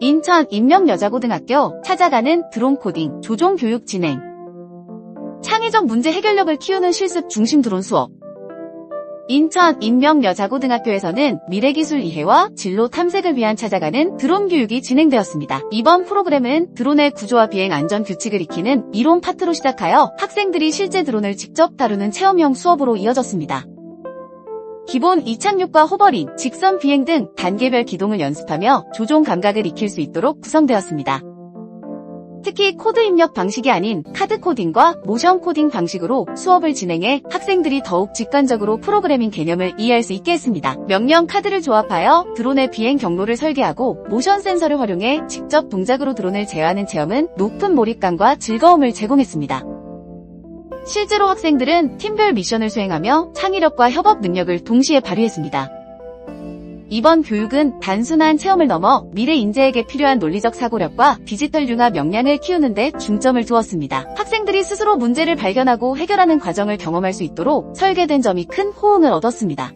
인천 인명여자고등학교 찾아가는 드론 코딩 조종 교육 진행. 창의적 문제 해결력을 키우는 실습 중심 드론 수업. 인천 인명여자고등학교에서는 미래기술 이해와 진로 탐색을 위한 찾아가는 드론 교육이 진행되었습니다. 이번 프로그램은 드론의 구조와 비행 안전 규칙을 익히는 이론 파트로 시작하여 학생들이 실제 드론을 직접 다루는 체험형 수업으로 이어졌습니다. 기본 이착륙과 호버링, 직선 비행 등 단계별 기동을 연습하며 조종 감각을 익힐 수 있도록 구성되었습니다. 특히 코드 입력 방식이 아닌 카드 코딩과 모션 코딩 방식으로 수업을 진행해 학생들이 더욱 직관적으로 프로그래밍 개념을 이해할 수 있게 했습니다. 명령 카드를 조합하여 드론의 비행 경로를 설계하고 모션 센서를 활용해 직접 동작으로 드론을 제어하는 체험은 높은 몰입감과 즐거움을 제공했습니다. 실제로 학생들은 팀별 미션을 수행하며 창의력과 협업 능력을 동시에 발휘했습니다. 이번 교육은 단순한 체험을 넘어 미래 인재에게 필요한 논리적 사고력과 디지털 융합 역량을 키우는 데 중점을 두었습니다. 학생들이 스스로 문제를 발견하고 해결하는 과정을 경험할 수 있도록 설계된 점이 큰 호응을 얻었습니다.